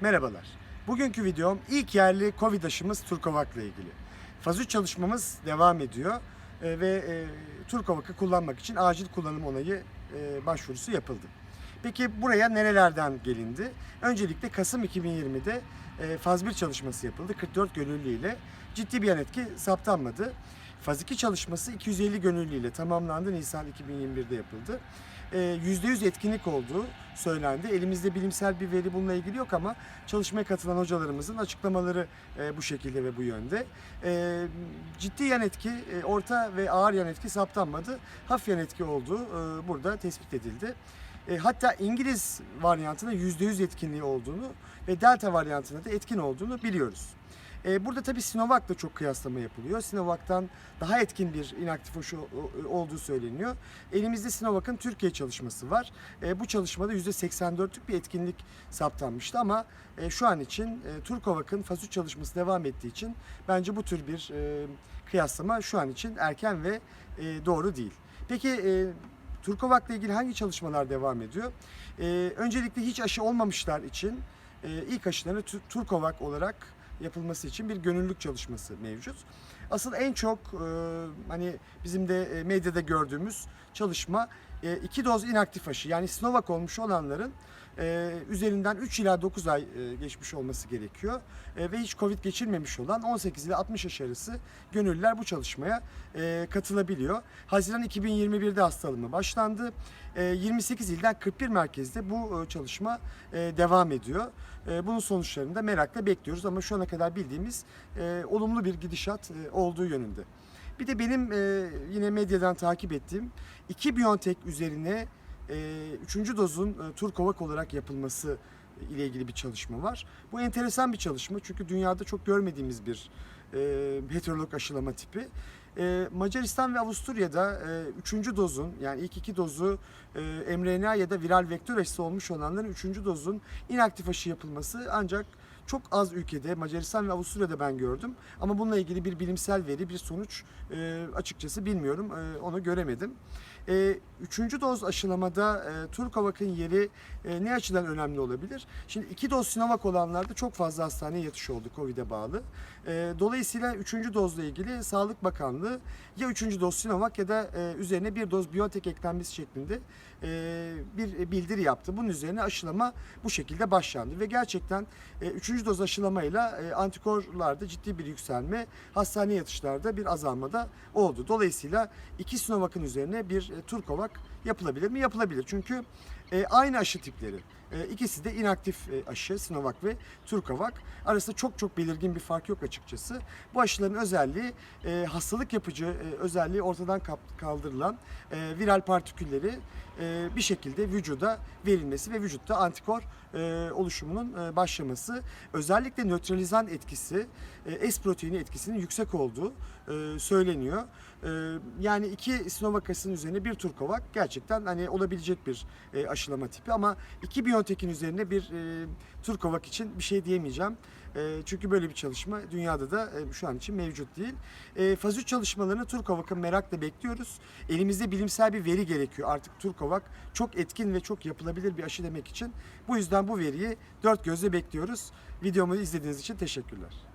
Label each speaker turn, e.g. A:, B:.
A: Merhabalar. Bugünkü videom ilk yerli Covid aşımız Turkovak'la ilgili. Faz 3 çalışmamız devam ediyor e, ve e, Turkovak'ı kullanmak için acil kullanım onayı e, başvurusu yapıldı. Peki buraya nerelerden gelindi? Öncelikle Kasım 2020'de e, faz 1 çalışması yapıldı 44 gönüllü ile. Ciddi bir yan etki saptanmadı. Faz 2 çalışması 250 gönüllü ile tamamlandı. Nisan 2021'de yapıldı. E, %100 etkinlik olduğu söylendi. Elimizde bilimsel bir veri bununla ilgili yok ama çalışmaya katılan hocalarımızın açıklamaları e, bu şekilde ve bu yönde. E, ciddi yan etki, e, orta ve ağır yan etki saptanmadı. Hafif yan etki olduğu e, burada tespit edildi. E, hatta İngiliz varyantının %100 etkinliği olduğunu ve Delta varyantında da etkin olduğunu biliyoruz. E, burada tabii Sinovac'la çok kıyaslama yapılıyor. Sinovac'tan daha etkin bir inaktif aşı o- olduğu söyleniyor. Elimizde Sinovac'ın Türkiye çalışması var. E, bu çalışmada %84'lük bir etkinlik saptanmıştı ama e, şu an için e, Turkovac'ın faz 3 çalışması devam ettiği için bence bu tür bir e, kıyaslama şu an için erken ve e, doğru değil. Peki e, Turkovak'la ilgili hangi çalışmalar devam ediyor? Ee, öncelikle hiç aşı olmamışlar için e, ilk aşılarını Tu- Turkovak olarak yapılması için bir gönüllülük çalışması mevcut. Asıl en çok e, hani bizim de e, medyada gördüğümüz çalışma e, iki doz inaktif aşı yani Sinovac olmuş olanların e, üzerinden 3 ila 9 ay e, geçmiş olması gerekiyor. E, ve hiç Covid geçirmemiş olan 18 ile 60 yaş arası gönüllüler bu çalışmaya e, katılabiliyor. Haziran 2021'de hastalığımı başlandı. E, 28 ilden 41 merkezde bu e, çalışma e, devam ediyor. E, bunun sonuçlarını da merakla bekliyoruz ama şu ana kadar bildiğimiz e, olumlu bir gidişat e, olduğu yönünde. Bir de benim e, yine medyadan takip ettiğim iki Biontech üzerine e, üçüncü dozun e, Turkovak olarak yapılması ile ilgili bir çalışma var. Bu enteresan bir çalışma çünkü dünyada çok görmediğimiz bir e, heterolog aşılama tipi. E, Macaristan ve Avusturya'da e, üçüncü dozun yani ilk iki dozu e, mRNA ya da viral vektör aşısı olmuş olanların üçüncü dozun inaktif aşı yapılması ancak çok az ülkede Macaristan ve Avusturya'da ben gördüm. Ama bununla ilgili bir bilimsel veri, bir sonuç e, açıkçası bilmiyorum. E, onu göremedim. E, üçüncü doz aşılamada e, Turkovak'ın yeri e, ne açıdan önemli olabilir? Şimdi iki doz Sinovac olanlarda çok fazla hastaneye yatış oldu Covid'e bağlı. E, dolayısıyla üçüncü dozla ilgili Sağlık Bakanlığı ya üçüncü doz Sinovac ya da e, üzerine bir doz Biontech eklenmesi şeklinde e, bir bildiri yaptı. Bunun üzerine aşılama bu şekilde başlandı ve gerçekten e, üçüncü doz aşılamayla e, antikorlarda ciddi bir yükselme, hastane yatışlarda bir azalma da oldu. Dolayısıyla iki Sinovac'ın üzerine bir e, Turkovak yapılabilir mi? Yapılabilir. Çünkü e, aynı aşı tipleri. E, ikisi de inaktif e, aşı Sinovac ve Turkovak. Arasında çok çok belirgin bir fark yok açıkçası. Bu aşıların özelliği e, hastalık yapıcı e, özelliği ortadan kaldırılan e, viral partikülleri e, bir şekilde vücuda verilmesi ve vücutta antikor e, oluşumunun e, başlaması. Özellikle nötralizan etkisi, e, S proteini etkisinin yüksek olduğu e, söyleniyor. E, yani iki Sinovac aşısının üzerine bir Turkovak gerçekten hani olabilecek bir e, aşılama tipi ama iki Biontech'in üzerine bir e, Turkovak için bir şey diyemeyeceğim. E, çünkü böyle bir çalışma dünyada da e, şu an için mevcut değil. E, faz 3 çalışmalarını Turkovak'ın merakla bekliyoruz. Elimizde bilimsel bir veri gerekiyor. Artık Turkovak çok etkin ve çok yapılabilir bir aşı demek için. Bu yüzden bu veriyi dört gözle bekliyoruz. Videomu izlediğiniz için teşekkürler.